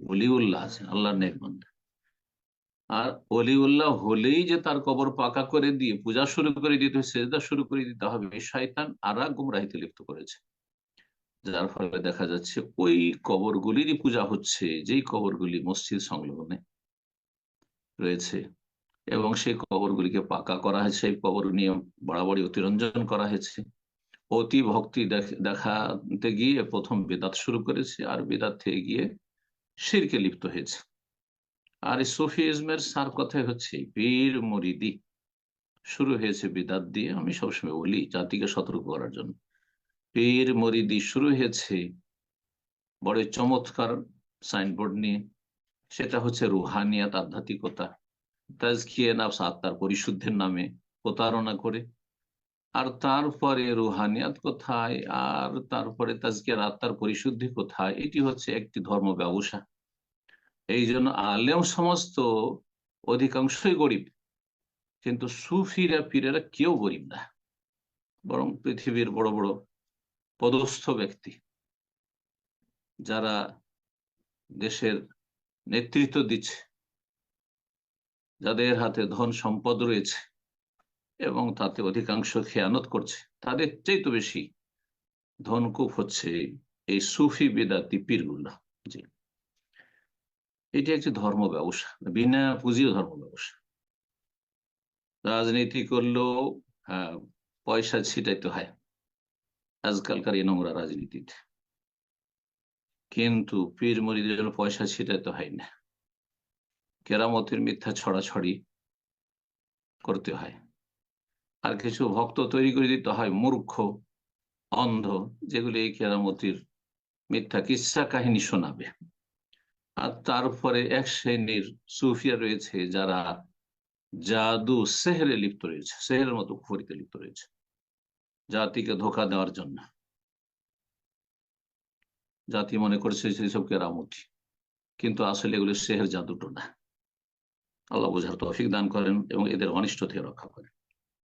অলিউল্লাহ আছেন, আল্লাহর নেকবন্ধ আর অলিউল্লাহ হলেই যে তার কবর পাকা করে দিয়ে, পূজা শুরু করে দিতে হবে সেজদা শুরু করে দিতে হবে, শয়তান আর গুমরাহিতে লিপ্ত করেছে। যার ফলে দেখা যাচ্ছে ওই কবরগুলিরই পূজা হচ্ছে, যেই কবরগুলি মসজিদ সংলগ্নে রয়েছে। এবং সেই কবরগুলিকে পাকা করা হয়েছে, সেই কবর নিয়ে বাড়াবাড়ি অতিরঞ্জন করা হয়েছে। অতি ভক্তি দেখাতে গিয়ে প্রথম বেদাত শুরু করেছে, আর বেদাত থেকে গিয়ে শিরকে লিপ্ত হয়েছে। আর এই ইজমের সার কথাই হচ্ছে, বীর মরিদি। শুরু হয়েছে বিদাত দিয়ে, আমি সবসময় বলি জাতিকে সতর্ক করার জন্য। পীর মরিদি শুরু হয়েছে বড় চমৎকার সাইনবোর্ড নিয়ে। সেটা হচ্ছে রুহানিয়াত আধ্যাত্মিকতা। তাজকিয়ে নাফস আত্মার পরিশুদ্ধের নামে প্রতারণা করে। আর তারপরে রুহানিয়াত কোথায়? আর তারপরে তাজকিয়ার আত্মার পরিশুদ্ধি কোথায়? এটি হচ্ছে একটি ধর্ম ব্যবসা। এই জন্য আলেম সমস্ত অধিকাংশই গরিব। কিন্তু সুফিরা, পীরেরা কেউ গরিব না। বরং পৃথিবীর বড় বড় পদস্থ ব্যক্তি। যারা দেশের নেতৃত্ব দিচ্ছে। যাদের হাতে ধন সম্পদ রয়েছে। এবং তাতে অধিকাংশ খেয়ানত করছে। তাদের চেয়ে তো বেশি ধনকুপ হচ্ছে এই সুফি বেদাতি পীরগুলা। জি। এটি একটি ধর্ম ব্যবসা, বিনা পুঁজিও ধর্ম ব্যবসা। রাজনীতি করলেও পয়সা ছিটাইতে হয়। আজকালকার এই নোংরা রাজনীতিতে। কিন্তু পীর মরিদের জন্য পয়সা ছিটাইতে হয় না। কেরামতের মিথ্যা ছড়াছড়ি করতে হয়। আর কিছু ভক্ত তৈরি করে দিতে হয় মূর্খ, অন্ধ, যেগুলি এই কেরামতির মিথ্যা কিসা কাহিনী শোনাবে। আর তারপরে এক শ্রেণির সুফিয়া রয়েছে যারা জাদু সেহরে লিপ্ত রয়েছে সেহের মতো কুফরিতে লিপ্ত রয়েছে, জাতিকে ধোকা দেওয়ার জন্য। জাতি মনে করছে সেসব কেরামতি, কিন্তু আসলে এগুলো সেহের জাদুটো না আল্লাহ বোঝার তৌফিক দান করেন এবং এদের অনিষ্ট থেকে রক্ষা করেন।